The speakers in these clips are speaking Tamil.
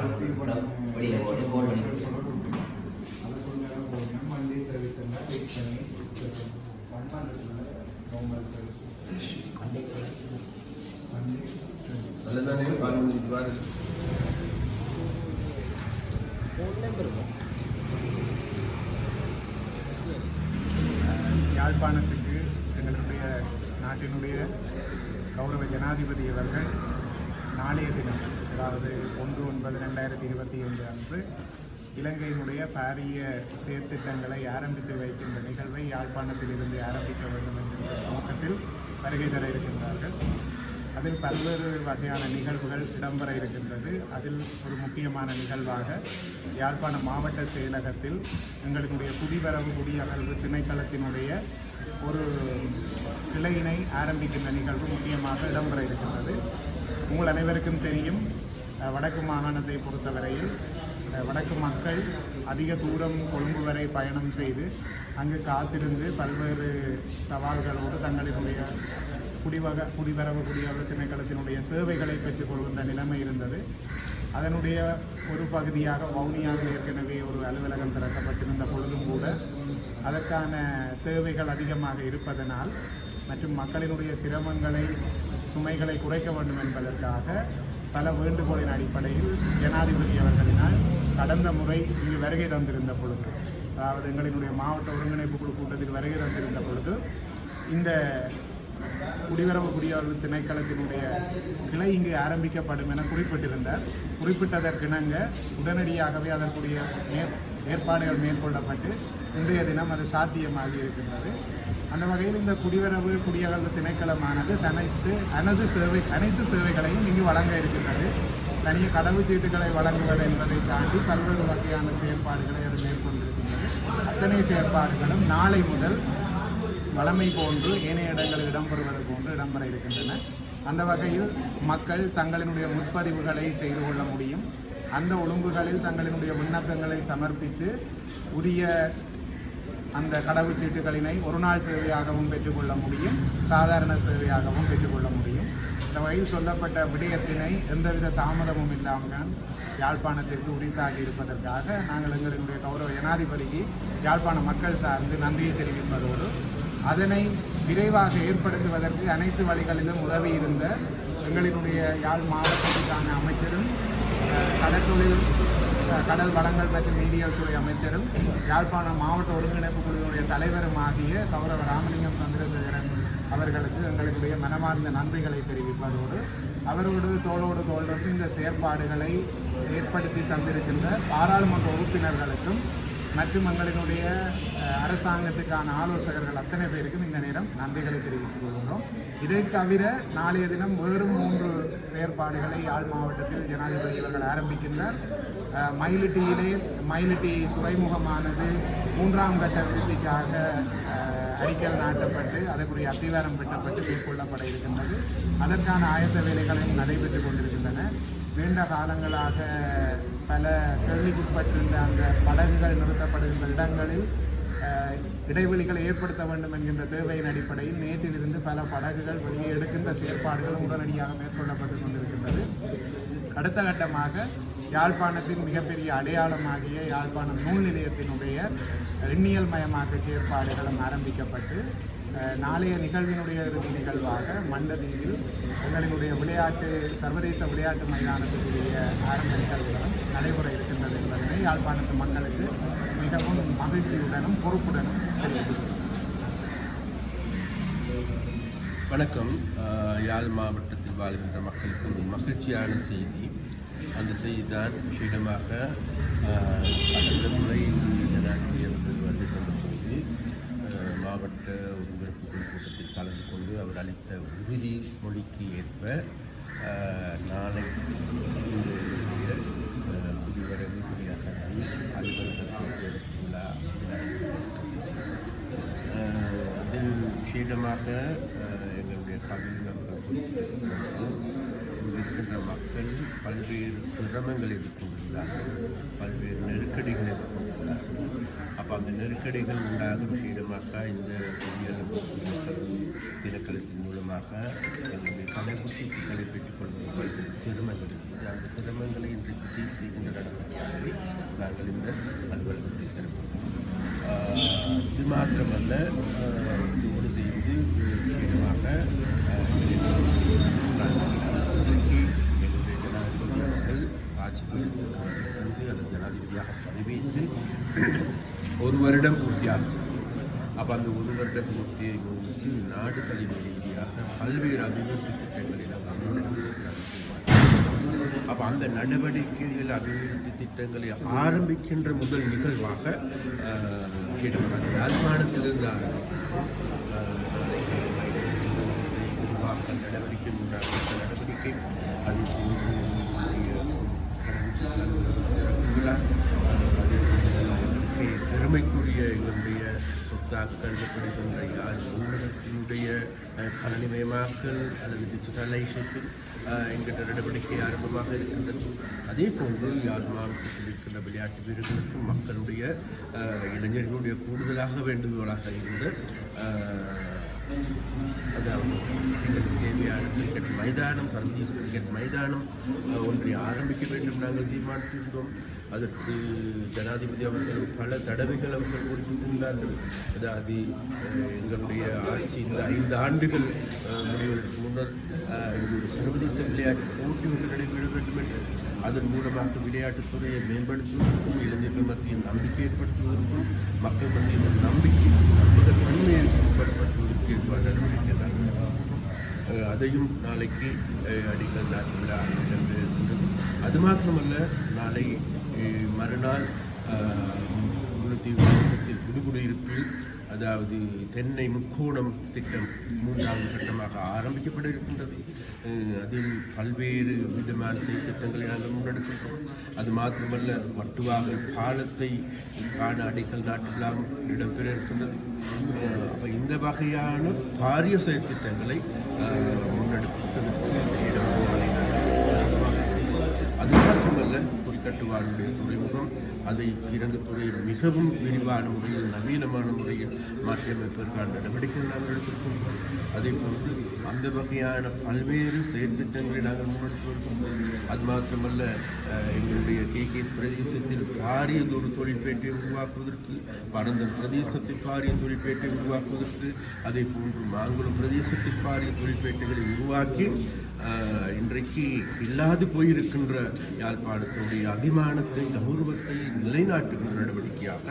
வெளியில் போட்டு போட் பண்ணி நல்லதானே பதினஞ்சு ரூபாய் யாழ்ப்பாணத்துக்கு எங்களுடைய நாட்டினுடைய கௌரவ ஜனாதிபதி அவர்கள் நாளைய தினம் அதாவது ஒன்று ஒன்பது ரெண்டாயிரத்தி இருபத்தி ஐந்து அன்று இலங்கையினுடைய பாரிய செயற்திட்டங்களை ஆரம்பித்து வைக்கின்ற நிகழ்வை யாழ்ப்பாணத்தில் இருந்து ஆரம்பிக்க வேண்டும் என்கின்ற நோக்கத்தில் வருகை தர இருக்கின்றார்கள். அதில் பல்வேறு வகையான நிகழ்வுகள் இடம்பெற இருக்கின்றது. அதில் ஒரு முக்கியமான நிகழ்வாக யாழ்ப்பாண மாவட்ட செயலகத்தில் எங்களுடைய குடிவரவு குடியகழ்வு திணைக்களத்தினுடைய ஒரு கிளையினை ஆரம்பிக்கின்ற நிகழ்வு முக்கியமாக இடம்பெற இருக்கின்றது. உங்கள் அனைவருக்கும் தெரியும் வடக்கு மாகாணத்தை பொறுத்தவரையில் வடக்கு மக்கள் அதிக தூரம் கொழும்பு வரை பயணம் செய்து அங்கு காத்திருந்து பல்வேறு சவால்களோடு தங்களினுடைய குடிவக குடிவரவு குடியரவு திணைக்களத்தினுடைய சேவைகளை பெற்றுக்கொள்கின்ற நிலைமை இருந்தது. அதனுடைய ஒரு பகுதியாக வவுனியாவில் ஏற்கனவே ஒரு அலுவலகம் திறக்கப்பட்டிருந்த பொழுதும் கூட அதற்கான தேவைகள் அதிகமாக இருப்பதனால் மற்றும் மக்களினுடைய சிரமங்களை சுமைகளை குறைக்க வேண்டும் என்பதற்காக பல வேண்டுகோளின் அடிப்படையில் ஜனாதிபதி அவர்களினால் கடந்த முறை இங்கு வருகை தந்திருந்த பொழுது அதாவது எங்களினுடைய மாவட்ட ஒருங்கிணைப்பு குழு கூட்டத்தில் வருகை தந்திருந்த பொழுது இந்த குடிவரவு குடியாளர் திணைக்களத்தினுடைய கிளை இங்கு ஆரம்பிக்கப்படும் என குறிப்பிட்டிருந்தார். குறிப்பிட்டதற்கிணங்க உடனடியாகவே அதற்குரிய மேற் ஏற்பாடுகள் மேற்கொள்ளப்பட்டு இன்றைய தினம் அது சாத்தியமாகி இருக்கின்றது. அந்த வகையில் இந்த குடிவரவு குடியகல்வு திணைக்களமானது தனித்து அனைத்து சேவை அனைத்து சேவைகளையும் இங்கு வழங்க இருக்கின்றது. தனிய கடவுச்சீட்டுகளை வழங்குவது என்பதை தாண்டி பல்வேறு வகையான செயற்பாடுகளை அது மேற்கொண்டிருக்கின்றது. அத்தனை செயற்பாடுகளும் நாளை முதல் வளமை போன்று ஏனைய இடங்களில் இடம்பெறுவது போன்று இடம்பெற இருக்கின்றன. அந்த வகையில் மக்கள் தங்களினுடைய முற்பதிவுகளை செய்து கொள்ள முடியும். அந்த ஒழுங்குகளில் தங்களினுடைய விண்ணப்பங்களை சமர்ப்பித்து உரிய அந்த கடவுச்சீட்டுகளினை ஒரு நாள் சேவையாகவும் பெற்றுக்கொள்ள முடியும் சாதாரண சேவையாகவும் பெற்றுக்கொள்ள முடியும். இந்த வகையில் சொல்லப்பட்ட விடயத்தினை எந்தவித தாமதமும் இல்லாமல் யாழ்ப்பாணத்திற்கு உரித்தாகி இருப்பதற்காக நாங்கள் எங்களுடைய கௌரவ ஜனாதிபதிக்கு யாழ்ப்பாண மக்கள் சார்ந்து நன்றியை தெரிவிப்பதோடு அதனை விரைவாக ஏற்படுத்துவதற்கு அனைத்து வழிகளிலும் உதவி இருந்த எங்களினுடைய யாழ் மாவட்டத்துக்கான அமைச்சரும் அஹ், கடற்தொழில் கடல் வளங்கள் மற்றும் நீரியல் துறை அமைச்சரும் யாழ்ப்பாணம் மாவட்ட ஒருங்கிணைப்பு குழுவினுடைய தலைவரும் ஆகிய கௌரவ ராமலிங்கம் சந்திரசேகரன் அவர்களுக்கு எங்களுடைய மனமார்ந்த நன்றிகளை தெரிவிப்பதோடு அவரோடு தோளோடு தோளோடு இந்த செயற்பாடுகளை ஏற்படுத்தி தந்திருக்கின்ற பாராளுமன்ற உறுப்பினர்களுக்கும் மற்றும் எங்களினுடைய அரசாங்கத்துக்கான ஆலோசகர்கள் அத்தனை பேருக்கும் இந்த நேரம் நன்றிகளை தெரிவித்துக் கொள்கிறோம் இதை தவிர நாளைய தினம் வேறு மூன்று செயற்பாடுகளை யாழ் மாவட்டத்தில் ஜனாதிபதி அவர்கள் ஆரம்பிக்கின்றார். மயிலிட்டியிலே மயிலிட்டி துறைமுகமானது மூன்றாம் கட்ட விருத்திக்காக அறிக்கை நாட்டப்பட்டு அதற்குரிய அத்திவாரம் பெற்றப்பட்டு மேற்கொள்ளப்பட இருக்கின்றது. அதற்கான ஆயத்த வேலைகளும் நடைபெற்றுக் கொண்டிருக்கின்றன. நீண்ட காலங்களாக பல கேள்விக்குட்பட்டிருந்த அந்த படகுகள் நிறுத்தப்படுகின்ற இடங்களில் இடைவெளிகளை ஏற்படுத்த வேண்டும் என்கின்ற தேவையின் அடிப்படையில் நேற்றிலிருந்து பல படகுகள் வெளியே எடுக்கின்ற செயற்பாடுகள் உடனடியாக மேற்கொள்ளப்பட்டு கொண்டிருக்கின்றது. அடுத்த கட்டமாக யாழ்ப்பாணத்தின் மிகப்பெரிய அடையாளமாகிய யாழ்ப்பாணம் நூல் நிலையத்தினுடைய எண்ணியல் மயமாக்க செயற்பாடுகளும் ஆரம்பிக்கப்பட்டு நாளைய நிகழ்வினுடைய இறுதி நிகழ்வாக மண்டதீவில் எங்களினுடைய விளையாட்டு சர்வதேச விளையாட்டு மைதானத்துக்குரிய ஆரம்ப நிகழ்வுகளும் நடைபெற இருக்கின்றது என்பதனை யாழ்ப்பாணத்து மக்களுக்கு மிகவும் மகிழ்ச்சியுடனும் பொறுப்புடனும் வணக்கம். யாழ் மாவட்டத்தில் வாழ்கின்ற மக்களுக்கு ஒரு மகிழ்ச்சியான செய்தி. அந்த செய்தி தான் விஷயமாக கடந்த முறை ஜனாதிபதி வந்து கொண்டபோது மாவட்ட ஒருங்கிணைப்பு கூட்டத்தில் கலந்து கொண்டு அவர் அளித்த உறுதிமொழிக்கு ஏற்ப நாளை இந்த குடிவரவு அலுவலகத்தை விழா அதில் விஷயமாக எங்களுடைய கவிஞர் இருக்கின்ற மக்கள் பல்வேறு சிரமங்கள் எதிர்கொண்டுள்ளார்கள். பல்வேறு நெருக்கடிகள் எதிர்கொண்டுள்ளார்கள். அப்போ அந்த நெருக்கடிகள் உண்டாகும் விஷயமாக இந்த பொறியியல் தினக்கலத்தின் மூலமாக எங்களுடைய சமூகத்தை பெற்றுக் பல்வேறு சிரமங்கள் இருக்குது. அந்த சிரமங்களை இன்றைக்கு சீர் செய்கின்ற நடவடிக்கையாகவே நாங்கள் இந்த அலுவலகத்தை திறப்போம் இது மாத்திரமல்ல இதோடு சேர்ந்து விஷயமாக நாங்கள் இன்றைக்கு எங்களுடைய ஜனாதிபதி அவர்கள் ஆட்சிக்கு வந்து அந்த ஜனாதிபதியாக பதவியேற்று ஒரு வருடம் பூர்த்தியாகும். அப்போ அந்த ஒரு வருட பூர்த்தியை முன்னிட்டு நாடு தலைமை ரீதியாக பல்வேறு அபிவிருத்தி திட்டங்களை நாங்கள் அப்போ அந்த நடவடிக்கைகள் அபிவிருத்தி திட்டங்களை ஆரம்பிக்கின்ற முதல் நிகழ்வாக ஆஹ், கேட்டுக்கொண்டாங்க யாழ்ப்பாணத்திலிருந்து ஆரம்பிக்கும் ஆஹ், உருவாக்க நடவடிக்கை உண்டான அந்த நடவடிக்கை அது பெருமைக்குரிய எங்களுடைய சொத்தாக கருதப்படுகின்ற யாழ் ஊடகத்தினுடைய அஹ், கணனிமயமாக்கல் அல்லது டிஜிட்டலைசேஷன் என்கின்ற நடவடிக்கை ஆரம்பமாக இருக்கின்றது. அதே போன்று யாழ் மாவட்டத்தில் இருக்கின்ற விளையாட்டு வீரர்களுக்கும் மக்களுடைய இளைஞர்களுடைய கூடுதலாக வேண்டுகோளாக இருந்த அதாவது எங்களுக்கு தேவையான கிரிக்கெட் மைதானம் சர்வதேச கிரிக்கெட் மைதானம் ஒன்றை ஆரம்பிக்க வேண்டும் நாங்கள் தீர்மானித்திருந்தோம். அதற்கு ஜனாதிபதி அவர்கள் பல தடவைகள் அவர்கள் கொடுத்திருந்தார்கள் அதாவது எங்களுடைய ஆட்சி இந்த ஐந்து ஆண்டுகள் முடிவதற்கு முன்னர் எங்களுடைய சர்வதேச விளையாட்டு போட்டி ஒன்று நடைபெற வேண்டும் என்று அதன் மூலமாக விளையாட்டுத்துறையை மேம்படுத்துவதற்கும் இளைஞர்கள் மத்தியில் நம்பிக்கை ஏற்படுத்துவதற்கும் மக்கள் மத்தியில் நம்பிக்கை நம்பகத்தன்மையை ஏற்படுத்துவதற்கு நடவடிக்கை அதையும் நாளைக்கு அடிக்கல் நாட்டு விழா அது மாத்திரமல்ல நாளை மறுநாள் முன்னூற்றி முல்லைத்தீவு மாவட்டத்தில் அதாவது தென்னை முக்கோணம் திட்டம் மூன்றாவது கட்டமாக ஆரம்பிக்கப்பட இருக்கின்றது அதில் பல்வேறு விதமான செயற்திட்டங்களை நாங்கள் முன்னெடுக்கின்றோம். அது மாத்திரமல்ல வட்டுவாக பாலத்தை காண அடிக்கல் நாட்டெல்லாம் இடம்பெற இருக்கின்றது அப்போ இந்த வகையான பாரிய செயற்திட்டங்களை அஹ், முன்னெடுப்பதற்கு இடம் அது மாத்திரமல்ல குறிக்கட்டுவாருடைய துறைமுகம். அதை இறங்குத்துறை மிகவும் விரிவான முறையில் நவீனமான முறையில் மாற்றியமைப்பதற்கான நடவடிக்கைகள் நாங்கள் எடுத்திருக்கின்றோம். அதே போன்று அந்த வகையான பல்வேறு செயற்திட்டங்களை நாங்கள் முன்னெடுத்து வருகின்றோம். அது மாத்திரமல்ல எங்களுடைய எங்களுடைய கே. பிரதேசத்தில் பாரியதொரு தொழிற்பேட்டை உருவாக்குவதற்கு பரந்த பிரதேசத்தில் பாரிய தொழிற்பேட்டை உருவாக்குவதற்கு அதே போன்று மாங்குளம் பிரதேசத்தில் பாரிய தொழிற்பேட்டைகளை உருவாக்கி இன்றைக்கு இல்லாது போயிருக்கின்ற யாழ்ப்பாணத்தினுடைய அபிமானத்தை கௌரவத்தை நிலைநாட்டுகின்ற நடவடிக்கையாக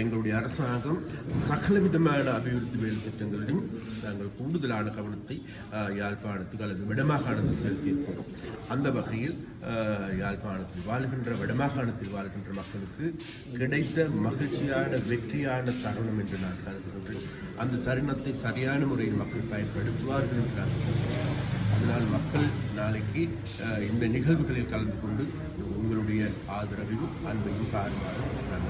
எங்களுடைய அரசாங்கம் சகல விதமான அபிவிருத்தி வேலை திட்டங்களிலும் நாங்கள் கூடுதலான கவனத்தை யாழ்ப்பாணத்துக்கு அல்லது வடமாகாணத்தில் செலுத்தியிருக்கிறோம். அந்த வகையில் யாழ்ப்பாணத்தில் வாழ்கின்ற வடமாகாணத்தில் வாழ்கின்ற மக்களுக்கு கிடைத்த மகிழ்ச்சியான வெற்றியான தருணம் என்று நான் கருதுகின்றேன். அந்த தருணத்தை சரியான முறையில் மக்கள் பயன்படுத்துவார்கள் என்று நான் அதனால் மக்கள் நாளைக்கு இந்த நிகழ்வுகளில் கலந்து கொண்டு உங்களுடைய ஆதரவையும் அன்பையும் காணுமாறு நான்